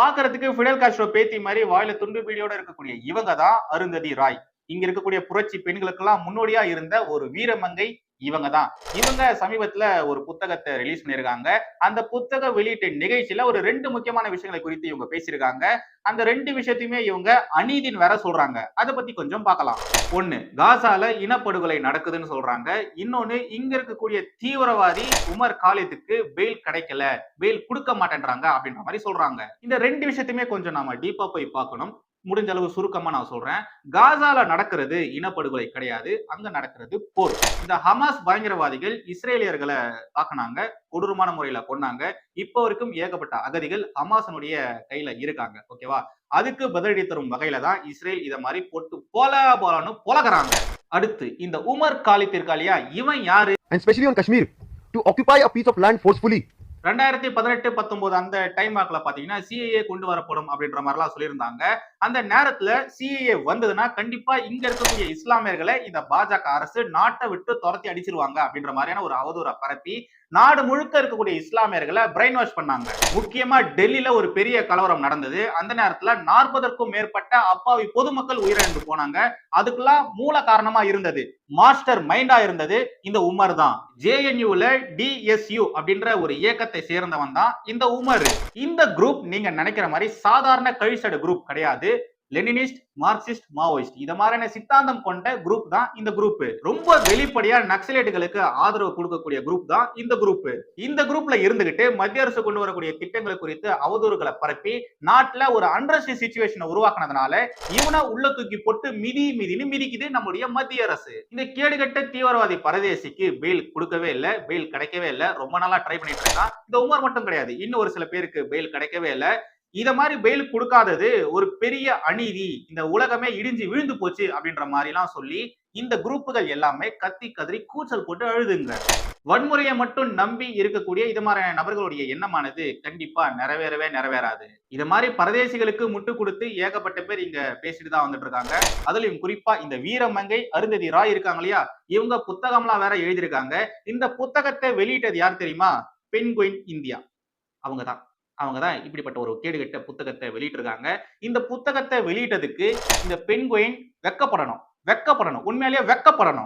பாக்குறதுக்கு Fidel Castro பேத்தி மாதிரி வாயில துண்டு பீடியோட இருக்கக்கூடிய இவங்க தான் அருந்ததி ராய். இங்க இருக்கக்கூடிய புரட்சி பெண்களுக்கெல்லாம் முன்னோடியா இருந்த ஒரு வீரமங்கை இவங்க தான் இவங்க சமீபத்துல ஒரு புத்தகத்தை ரிலீஸ் பண்ணியிருக்காங்க. அந்த புத்தக வெளியீட்டு நிகழ்ச்சியில ஒரு ரெண்டு முக்கியமான விஷயங்களை குறித்து இவங்க பேசியிருக்காங்க. அந்த ரெண்டு விஷயத்தையுமே இவங்க அநீதின்னு வேற சொல்றாங்க. அதை பத்தி கொஞ்சம் பார்க்கலாம். ஒண்ணு காசால இனப்படுகொலை நடக்குதுன்னு சொல்றாங்க. இன்னொன்னு இங்க இருக்கக்கூடிய தீவிரவாதி உமர் காலித்துக்கு பெயில் கிடைக்கல. பெயில் கொடுக்க மாட்டேன்றாங்க அப்படின்ற மாதிரி சொல்றாங்க. இந்த ரெண்டு விஷயத்தையுமே கொஞ்சம் நாம டீப்பா போய் பார்க்கணும். முடிஞ்ச அளவு சுருக்கமா நான் சொல்றேன். காசால நடக்கிறது இனப்படுகொலை கிடையாது. அங்க நடக்கிறது போர். இந்த ஹமாஸ் பயங்கரவாதிகள் இஸ்ரேலியர்களை தாக்குனாங்க. கொடூரமான முறையில கொன்னாங்க. இப்போ வரைக்கும் ஏகப்பட்ட அகதிகள் ஹமாஸனுடைய கையில இருக்காங்க. ஓகேவா அதுக்கு பதிலடி தரும் வகையில தான் இஸ்ரேல் இதை மாதிரி போட்டு போல போலன்னு பொலகிறாங்க. அடுத்து இந்த உமர் காலித் இல்லையா இவன் யாரு? And specially on Kashmir to occupy a piece of land forcefully ரெண்டாயிரத்தி பதினெட்டு பத்தொன்பது அந்த டைம் வாக்கில் பார்த்தீங்கன்னா சிஏஏ கொண்டு வரப்படும் அப்படின்ற மாதிரிலாம் சொல்லியிருந்தாங்க. அந்த நேரத்துல சிஏஏ வந்ததுன்னா கண்டிப்பா இங்க இருக்கக்கூடிய இஸ்லாமியர்களை இந்த பாஜக அரசு நாட்டை விட்டு துரத்தி அடிச்சிருவாங்க அப்படின்ற மாதிரியான ஒரு அவதூறை பரப்பி நாடு முழுக்க இருக்கக்கூடிய இஸ்லாமியர்களை பிரெயின் வாஷ் பண்ணாங்க. முக்கியமா டெல்லியில ஒரு பெரிய கலவரம் நடந்தது. அந்த நேரத்துல நாற்பதற்கும் மேற்பட்ட அப்பாவி பொதுமக்கள் உயிரிழந்து போனாங்க. அதுக்கெல்லாம் மூல காரணமா இருந்தது. மாஸ்டர் மைண்டா இருந்தது இந்த உமர் தான். ஜேஎன்யூல டிஎஸ்யூ அப்படின்ற ஒரு இயக்கத்தை சேர்ந்தவன் தான் இந்த உமர். இந்த குரூப் நீங்க நினைக்கிற மாதிரி சாதாரண கழிச்சடு குரூப் கிடையாது. லெனினிஸ்ட் மார்க்சிஸ்ட் மாவோயிஸ்ட் இத மாதிரியான சித்தாந்தம் கொண்ட குரூப் தான் இந்த குரூப் ரொம்ப வெளிப்படையா நக்சலைட்டுகளுக்கு ஆதரவு கொடுக்கக்கூடிய குரூப் தான் இந்த குரூப் இந்த குரூப்ல இருந்துகிட்டு மத்திய அரசு கொண்டு வரக்கூடிய திட்டங்கள் குறித்து அவதூறுகளை பரப்பி நாட்டுல ஒரு அண்டர்ஸ்டி சுச்சுவேஷனை உருவாக்குனதுனால இவனை உள்ள தூக்கி போட்டு மிதி மிதின்னு மிதிக்குது நம்முடைய மத்திய அரசு. இந்த கேடுகட்ட தீவிரவாதி பரதேசிக்கு பெயில் கொடுக்கவே இல்லை பெயில் கிடைக்கவே இல்லை. ரொம்ப நாளா ட்ரை பண்ணிட்டு இருக்கான். இந்த உமர் மட்டும் கிடையாது. இன்னும் ஒரு சில பேருக்கு பெயில் கிடைக்கவே இல்லை. இத மாதிரி பெயில் கொடுக்காதது ஒரு பெரிய அநீதி. இந்த உலகமே இடிஞ்சு விழுந்து போச்சு அப்படின்ற மாதிரி எல்லாம் சொல்லி இந்த குரூப்புகள் எல்லாமே கத்தி கதறி கூச்சல் போட்டு அழுதுங்க. வன்முறையை மட்டும் நம்பி இருக்கக்கூடிய இது மாதிரியான நபர்களுடைய எண்ணமானது கண்டிப்பா நிறைவேறவே நிறைவேறாது. இது மாதிரி பரதேசிகளுக்கு முட்டு கொடுத்து ஏகப்பட்ட பேர் இங்க பேசிட்டு தான் வந்துட்டு இருக்காங்க. அதுலயும் குறிப்பா இந்த வீரமங்கை அருந்ததி ராய் இருக்காங்க இல்லையா? இவங்க புத்தகம்லாம் வேற எழுதியிருக்காங்க. இந்த புத்தகத்தை வெளியிட்டது யார் தெரியுமா? பென்குயின் இந்தியா அவங்க தான் அவங்க தான் இப்படிப்பட்ட ஒரு கேடுகட்ட புத்தகத்தை வெளியிட்டிருக்காங்க. இந்த புத்தகத்தை வெளியிட்டதுக்கு இந்த பெண்குயின் வெக்கப்படணும். வெக்கப்படணும். உண்மையிலேயே வெக்கப்படணும்.